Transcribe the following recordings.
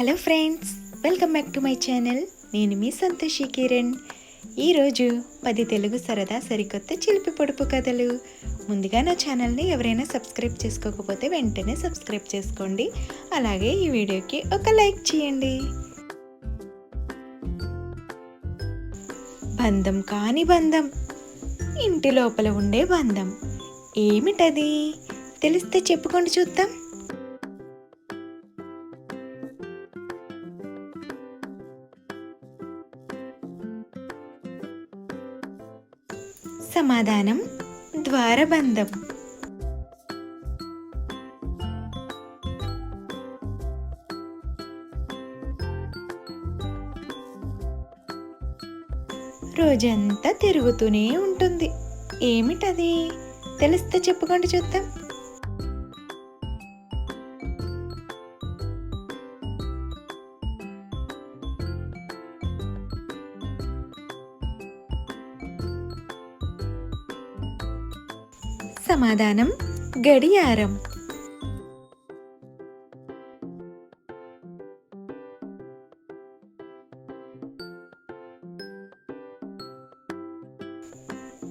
Hello friends welcome back to my channel. నేను మీ సంతోషి కిరణ్. ఈరోజు పది తెలుగు సరదా సరికొత్త చిలిపి పొడుపు కథలు. ముందుగా నా ఛానల్ని ఎవరైనా సబ్స్క్రైబ్ చేసుకోకపోతే వెంటనే సబ్స్క్రైబ్ చేసుకోండి. అలాగే ఈ వీడియోకి ఒక లైక్ చేయండి. బంధం కాని బంధం ఇంటి లోపల ఉండే బంధం. ఏమిటది? తెలిస్తే చెప్పుకోండి చూద్దాం. సమాధానం ద్వారబంధం. రోజంతా తిరుగుతూనే ఉంటుంది. ఏమిటది? తెలిస్తే చెప్పుకోండి చూద్దాం. సమాధానం గడియారం.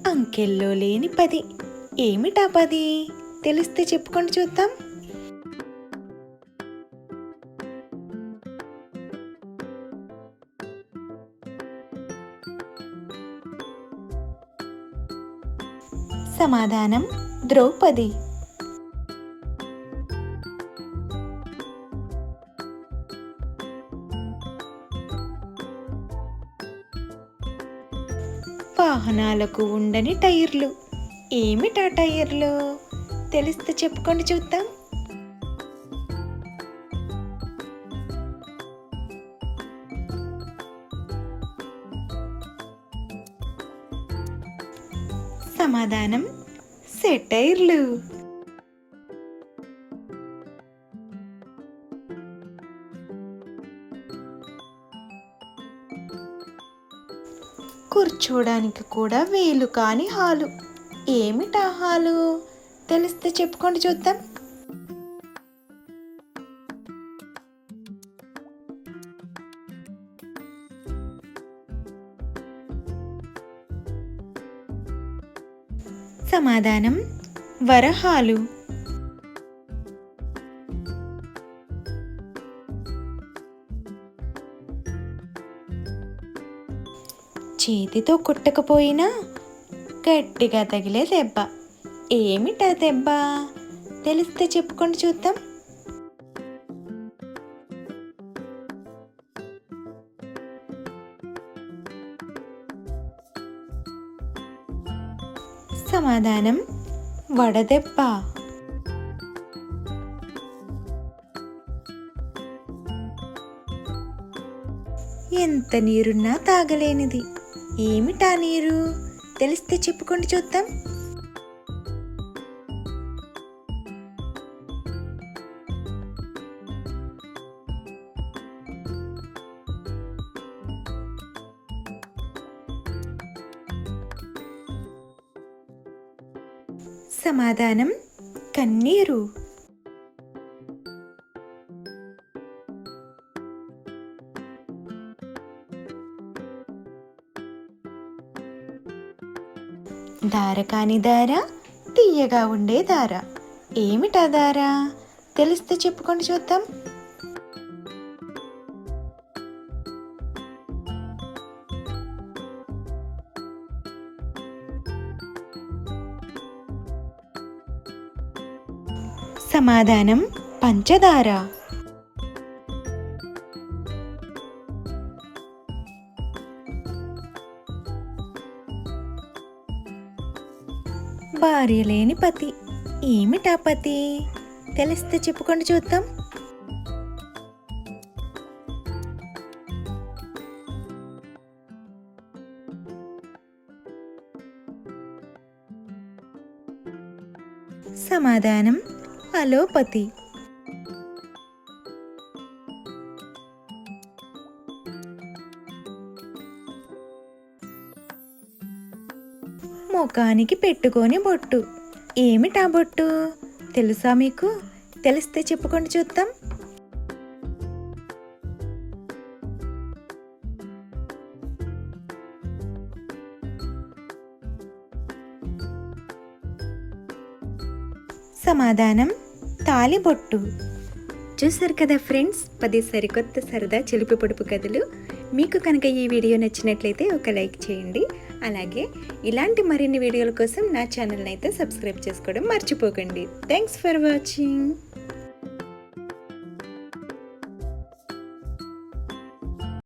అంకెల్లో లేని పది. ఏమిటా పది? తెలిస్తే చెప్పుకోండి చూద్దాం. సమాధానం ద్రౌపది. వాహనాలకు ఉండని టైర్లు. ఏమిటా టైర్లు? తెలిస్తే చెప్పుకోండి చూద్దాం. సమాధానం సెటైర్లు కూర్చోడానికి కూడా వేలు కాని హాలు. ఏమిటా హాలు? తెలిస్తే చెప్పుకోండి చూద్దాం. సమాధానం వరహాలు. చేతితో కుట్టకపోయినా గట్టిగా తగిలే దెబ్బ. ఏమిటా దెబ్బ? తెలిస్తే చెప్పుకోండి చూద్దాం. సమాధానం వడదెబ్బ ఎంత నీరున్నా తాగలేనిది. ఏమిటా నీరు? తెలిస్తే చెప్పుకోండి చూద్దాం. సమాధానం కన్నీరు. దార కాని దార తీయగా ఉండే దార ఏమిటా దార తెలిస్తే చెప్పుకొని చూద్దాం. సమాధానం పంచదార. భార్య లేని పతి ఏమిటా పతి? తెలిస్తే చెప్పుకోండి చూద్దాం. సమాధానం అలోపతి ముఖానికి పెట్టుకొని బొట్టు. ఏమిటా బొట్టు? తెలుసా మీకు? తెలిస్తే చెప్పుకోండి చూద్దాం. సమాధానం? తాలిబొట్టు. చూసారు కదా ఫ్రెండ్స్ పది సరికొత్త సరదా చిలిపి పొడుపు కథలు. మీకు కనుక ఈ వీడియో నచ్చినట్లయితే ఒక లైక్ చేయండి. అలాగే ఇలాంటి మరిన్ని వీడియోల కోసం నా ఛానల్ని అయితే సబ్స్క్రైబ్ చేసుకోవడం మర్చిపోకండి. Thanks for watching.